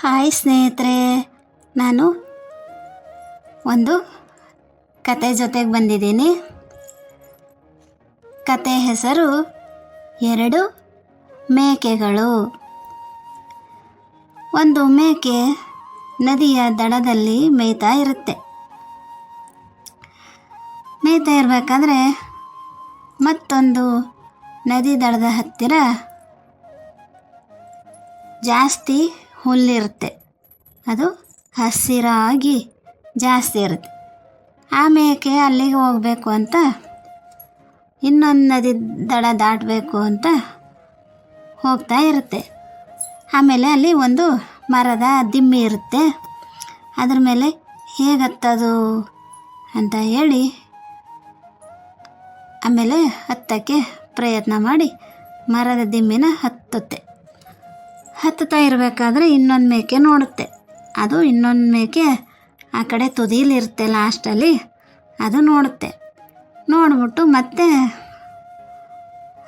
Hi ಸ್ನೇಹಿತರೆ. ನಾನು ಒಂದು ಕತೆ ಜೊತೆಗೆ ಬಂದಿದ್ದೀನಿ. ಕತೆ ಹೆಸರು ಎರಡು ಮೇಕೆಗಳು. ಒಂದು ಮೇಕೆ ನದಿಯ ದಡದಲ್ಲಿ ಮೇಯ್ತಾ ಇರುತ್ತೆ. ಮೇಯ್ತಾ ಇರಬೇಕಾದ್ರೆ ಮತ್ತೊಂದು ನದಿ ದಡದ ಹತ್ತಿರ ಜಾಸ್ತಿ ಹುಲ್ಲಿರುತ್ತೆ. ಅದು ಹಸಿರಾಗಿ ಜಾಸ್ತಿ ಇರುತ್ತೆ. ಆ ಮೇಕೆ ಅಲ್ಲಿಗೆ ಹೋಗಬೇಕು ಅಂತ? ಇನ್ನೊಂದು ನದಿ ದಡ ದಾಟಬೇಕು ಅಂತ ಹೋಗ್ತಾ ಇರುತ್ತೆ. ಆಮೇಲೆ ಅಲ್ಲಿ ಒಂದು ಮರದ ದಿಮ್ಮಿ ಇರುತ್ತೆ. ಅದ್ರ ಮೇಲೆ ಹೇಗತ್ತದು ಅಂತ ಹೇಳಿ ಆಮೇಲೆ ಹತ್ತಕ್ಕೆ ಪ್ರಯತ್ನ ಮಾಡಿ ಮರದ ದಿಮ್ಮಿನ ಹತ್ತುತ್ತೆ. ಹತ್ತುತ್ತಾ ಇರಬೇಕಾದ್ರೆ ಇನ್ನೊಂದು ಮೇಕೆ ನೋಡುತ್ತೆ. ಅದು ಇನ್ನೊಂದು ಮೇಕೆ ಆ ಕಡೆ ತುದಿಲಿರುತ್ತೆ ಲಾಸ್ಟಲ್ಲಿ. ಅದು ನೋಡುತ್ತೆ. ನೋಡ್ಬಿಟ್ಟು ಮತ್ತೆ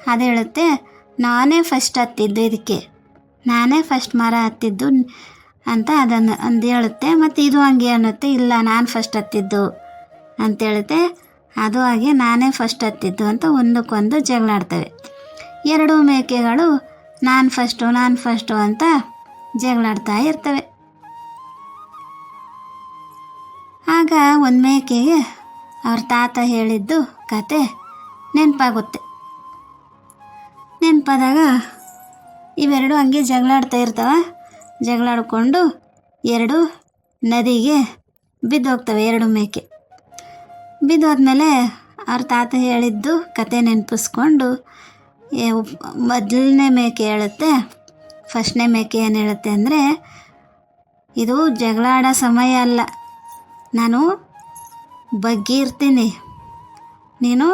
ಅದು ಹೇಳುತ್ತೆ, ನಾನೇ ಫಸ್ಟ್ ಹತ್ತಿದ್ದು ಇದಕ್ಕೆ. ನಾನೇ ಫಸ್ಟ್ ಮರ ಹತ್ತಿದ್ದು ಅಂತ ಅದನ್ನು ಅಂದು ಹೇಳುತ್ತೆ. ಮತ್ತು ಇದು ಹಂಗೆ ಅನ್ನುತ್ತೆ, ಇಲ್ಲ, ನಾನು ಫಸ್ಟ್ ಹತ್ತಿದ್ದು. ಅಂತ ಹೇಳುತ್ತೆ. ಅದು ಹಾಗೆ ನಾನೇ ಫಸ್ಟ್ ಹತ್ತಿದ್ದು ಅಂತ ಒಂದಕ್ಕೊಂದು ಜಗಳಾಡ್ತವೆ. ಎರಡು ಮೇಕೆಗಳು ನಾನು ಫಸ್ಟು ನಾನು ಫಸ್ಟು ಅಂತ ಜಗಳಾಡ್ತಾ ಇರ್ತವೆ. ಆಗ ಒಂದು ಮೇಕೆಗೆ ಅವ್ರ ತಾತ ಹೇಳಿದ್ದು ಕತೆ ನೆನಪಾಗುತ್ತೆ. ನೆನಪಾದಾಗ ಇವೆರಡು ಹಂಗೆ ಜಗಳಾಡ್ತಾ ಇರ್ತವೆ. ಜಗಳಾಡಿಕೊಂಡು ಎರಡು ನದಿಗೆ ಬಿದ್ದೋಗ್ತವೆ ಎರಡು ಮೇಕೆ. ಬಿದ್ದೋದ್ಮೇಲೆ ಅವ್ರ ತಾತ ಹೇಳಿದ್ದು ಕತೆ ನೆನಪಿಸ್ಕೊಂಡು ಮೊದಲನೇ ಮೇಕೆ ಹೇಳುತ್ತೆ. ಫಸ್ಟ್ನೇ ಮೇಕೆ ಏನು ಹೇಳುತ್ತೆ ಅಂದರೆ, ಇದು ಜಗಳಾಡೋ ಸಮಯ ಅಲ್ಲ. ನಾನು ಬಗ್ಗಿರ್ತೀನಿ. ನೀನು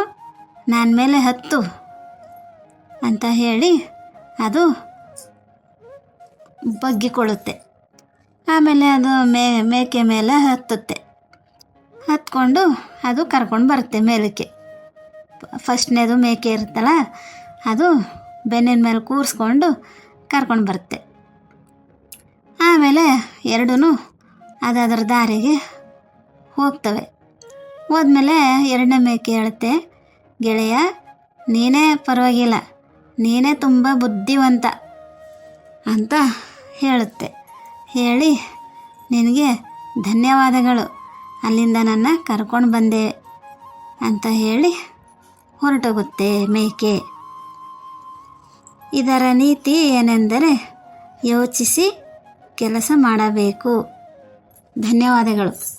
ನನ್ನ ಮೇಲೆ ಹತ್ತು ಅಂತ ಹೇಳಿ ಅದು ಬಗ್ಗಿಕೊಳ್ಳುತ್ತೆ ಆಮೇಲೆ ಅದು ಮೇ, ಮೇಕೆ ಮೇಲೆ ಹತ್ತುತ್ತೆ. ಹತ್ಕೊಂಡು ಅದು ಕರ್ಕೊಂಡು ಬರುತ್ತೆ ಮೇಲಕ್ಕೆ. ಫಸ್ಟ್ನೇದು ಮೇಕೆ ಇರುತ್ತಲ್ಲ ಅದು ಬೆನ್ನಿನ ಮೇಲೆ ಕೂರಿಸ್ಕೊಂಡು ಕರ್ಕೊಂಡು ಬರುತ್ತೆ. ಆಮೇಲೆ ಎರಡೂ ಅದು ಅದರ ದಾರಿಗೆ ಹೋಗ್ತವೆ. ಹೋದ್ಮೇಲೆ ಎರಡನೇ ಮೇಕೆ ಹೇಳುತ್ತೆ ಗೆಳೆಯ, ನೀನೇ ಪರವಾಗಿಲ್ಲ, ನೀನೇ ತುಂಬ ಬುದ್ಧಿವಂತ ಅಂತ ಹೇಳುತ್ತೆ. ಹೇಳಿ ನಿನಗೆ ಧನ್ಯವಾದಗಳು, ಅಲ್ಲಿಂದ ನನ್ನ ಕರ್ಕೊಂಡು ಬಂದೆ ಅಂತ ಹೇಳಿ ಹೊರಟೋಗುತ್ತೆ ಮೇಕೆ. ಇದರ ನೀತಿ ಏನೆಂದರೆ ಯೋಚಿಸಿ ಕೆಲಸ ಮಾಡಬೇಕು. ಧನ್ಯವಾದಗಳು.